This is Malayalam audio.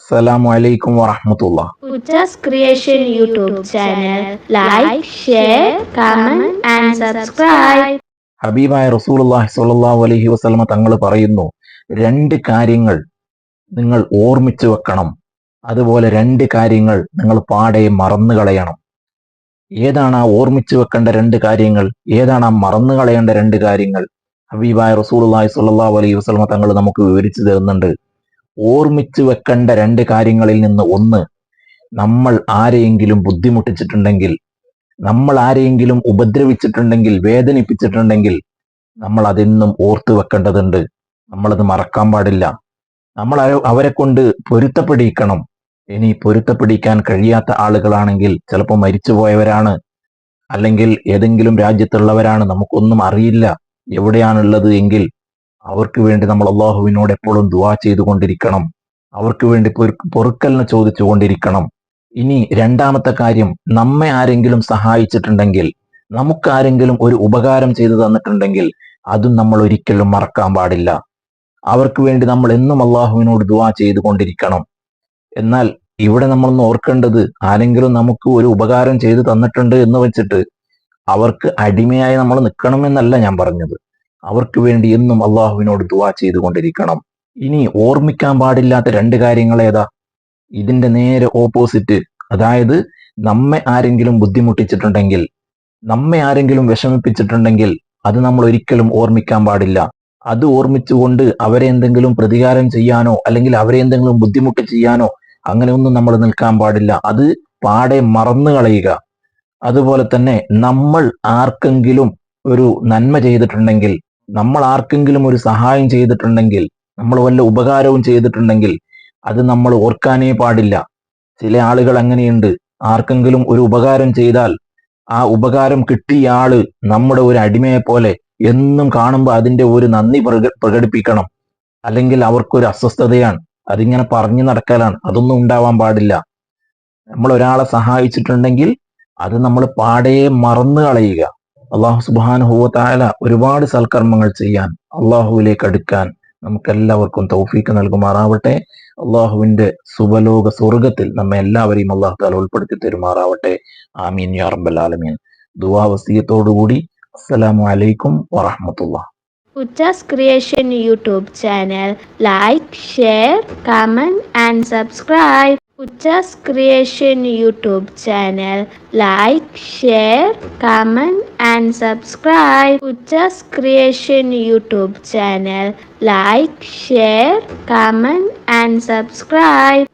അസ്സലാമു അലൈക്കും creation YouTube channel like share comment and subscribe ഹബീബായ റസൂലുള്ളാഹി സ്വല്ലല്ലാഹു അലൈഹി വസല്ലമ തങ്ങൾ പറയുന്നു രണ്ട് കാര്യങ്ങൾ നിങ്ങൾ ഓർമ്മിച്ചു വെക്കണം. അതുപോലെ രണ്ട് കാര്യങ്ങൾ നിങ്ങൾ പാടെ മറന്നു കളയണം. ഏതാണ് ആ ഓർമ്മിച്ചു വെക്കേണ്ട രണ്ട് കാര്യങ്ങൾ? ഏതാണ് ആ മറന്നു കളയേണ്ട രണ്ട് കാര്യങ്ങൾ? ഹബീബായ റസൂലുള്ളാഹി സ്വല്ലല്ലാഹു അലൈഹി വസല്ലമ തങ്ങൾ നമുക്ക് വിവരിച്ചു തരുന്നുണ്ട്. ഓർമ്മിച്ചു വെക്കേണ്ട രണ്ട് കാര്യങ്ങളിൽ നിന്ന് ഒന്ന് നമ്മൾ ആരെയെങ്കിലും ബുദ്ധിമുട്ടിച്ചിട്ടുണ്ടെങ്കിൽ നമ്മൾ ആരെയെങ്കിലും ഉപദ്രവിച്ചിട്ടുണ്ടെങ്കിൽ വേദനിപ്പിച്ചിട്ടുണ്ടെങ്കിൽ നമ്മൾ അതെന്നും ഓർത്തു വെക്കേണ്ടതുണ്ട്. നമ്മളത് മറക്കാൻ പാടില്ല. നമ്മൾ അവ- അവരെ കൊണ്ട് പൊരുത്തപ്പെടിയിക്കണം ഇനി പൊരുത്തപ്പെടിക്കാൻ കഴിയാത്ത ആളുകളാണെങ്കിൽ ചിലപ്പോൾ മരിച്ചുപോയവരാണ്. അല്ലെങ്കിൽ ഏതെങ്കിലും രാജ്യത്തുള്ളവരാണ് നമുക്കൊന്നും അറിയില്ല. എവിടെയാണുള്ളത് എങ്കിൽ അവർക്ക് വേണ്ടി നമ്മൾ അള്ളാഹുവിനോട് എപ്പോഴും ദുവാ ചെയ്തുകൊണ്ടിരിക്കണം. അവർക്ക് വേണ്ടി പൊറുക്കലിന് ചോദിച്ചു ചോദിച്ചുകൊണ്ടിരിക്കണം. ഇനി രണ്ടാമത്തെ കാര്യം നമ്മെ ആരെങ്കിലും സഹായിച്ചിട്ടുണ്ടെങ്കിൽ നമുക്ക് ആരെങ്കിലും ഒരു ഉപകാരം ചെയ്തു തന്നിട്ടുണ്ടെങ്കിൽ അതും നമ്മൾ ഒരിക്കലും മറക്കാൻ പാടില്ല. അവർക്ക് വേണ്ടി നമ്മൾ എന്നും അള്ളാഹുവിനോട് ദുവാ ചെയ്തുകൊണ്ടിരിക്കണം. എന്നാൽ ഇവിടെ നമ്മളൊന്ന് ഓർക്കേണ്ടത് ആരെങ്കിലും നമുക്ക് ഒരു ഉപകാരം ചെയ്തു തന്നിട്ടുണ്ട് എന്ന് വെച്ചിട്ട് അവർക്ക് അടിമയായി നമ്മൾ നിൽക്കണമെന്നല്ല ഞാൻ പറഞ്ഞത്. അവർക്ക് വേണ്ടി എന്നും അള്ളാഹുവിനോട് ദുവാ ചെയ്തുകൊണ്ടിരിക്കണം. ഇനി ഓർമ്മിക്കാൻ പാടില്ലാത്ത രണ്ട് കാര്യങ്ങൾ ഏതാ? ഇതിന്റെ നേരെ ഓപ്പോസിറ്റ് അതായത് നമ്മെ ആരെങ്കിലും ബുദ്ധിമുട്ടിച്ചിട്ടുണ്ടെങ്കിൽ നമ്മെ ആരെങ്കിലും വിഷമിപ്പിച്ചിട്ടുണ്ടെങ്കിൽ അത് നമ്മൾ ഒരിക്കലും ഓർമ്മിക്കാൻ പാടില്ല. അത് ഓർമ്മിച്ചുകൊണ്ട് അവരെ എന്തെങ്കിലും പ്രതികാരം ചെയ്യാനോ അല്ലെങ്കിൽ അവരെ എന്തെങ്കിലും ബുദ്ധിമുട്ട് ചെയ്യാനോ അങ്ങനെയൊന്നും നമ്മൾ നിൽക്കാൻ പാടില്ല. അത് പാടെ മറന്നു കളയുക. അതുപോലെ തന്നെ നമ്മൾ ആർക്കെങ്കിലും ഒരു നന്മ ചെയ്തിട്ടുണ്ടെങ്കിൽ നമ്മൾ ആർക്കെങ്കിലും ഒരു സഹായം ചെയ്തിട്ടുണ്ടെങ്കിൽ നമ്മൾ വല്ല ഉപകാരവും ചെയ്തിട്ടുണ്ടെങ്കിൽ അത് നമ്മൾ ഓർക്കാനേ പാടില്ല. ചില ആളുകൾ അങ്ങനെയുണ്ട്. ആർക്കെങ്കിലും ഒരു ഉപകാരം ചെയ്താൽ ആ ഉപകാരം കിട്ടിയ ആൾ നമ്മുടെ ഒരു അടിമയെ പോലെ എന്നും കാണുമ്പോൾ അതിന്റെ ഒരു നന്ദി പ്രക പ്രകടിപ്പിക്കണം. അല്ലെങ്കിൽ അവർക്കൊരു അസ്വസ്ഥതയാണ്. അതിങ്ങനെ പറഞ്ഞു നടക്കലാണ്. അതൊന്നും ഉണ്ടാവാൻ പാടില്ല. നമ്മൾ ഒരാളെ സഹായിച്ചിട്ടുണ്ടെങ്കിൽ അത് നമ്മൾ പാടെ മറന്നു കളയുക. അള്ളാഹു സുബാനുഹൂവത്തായ ഒരുപാട് സൽക്കർമ്മങ്ങൾ ചെയ്യാൻ അള്ളാഹുവിലേക്ക് അടുക്കാൻ നമുക്കെല്ലാവർക്കും തൗഫീക്ക് നൽകുമാറാവട്ടെ അള്ളാഹുവിന്റെ സുബലോക സ്വർഗത്തിൽ നമ്മെ എല്ലാവരെയും അള്ളാഹു താല ഉൾപ്പെടുത്തി തരുമാറാവട്ടെ ആമീൻ യാ റബ്ബൽ ആലമീൻ വസീയത്തോടുകൂടി അസ്സലാമു അലൈക്കും വറഹമത്തുള്ള Ujas Creation YouTube channel. Like, share, comment, and subscribe. Ujas Creation YouTube channel. Like, share, comment, and subscribe. Ujas Creation YouTube channel. Like, share, comment, and subscribe.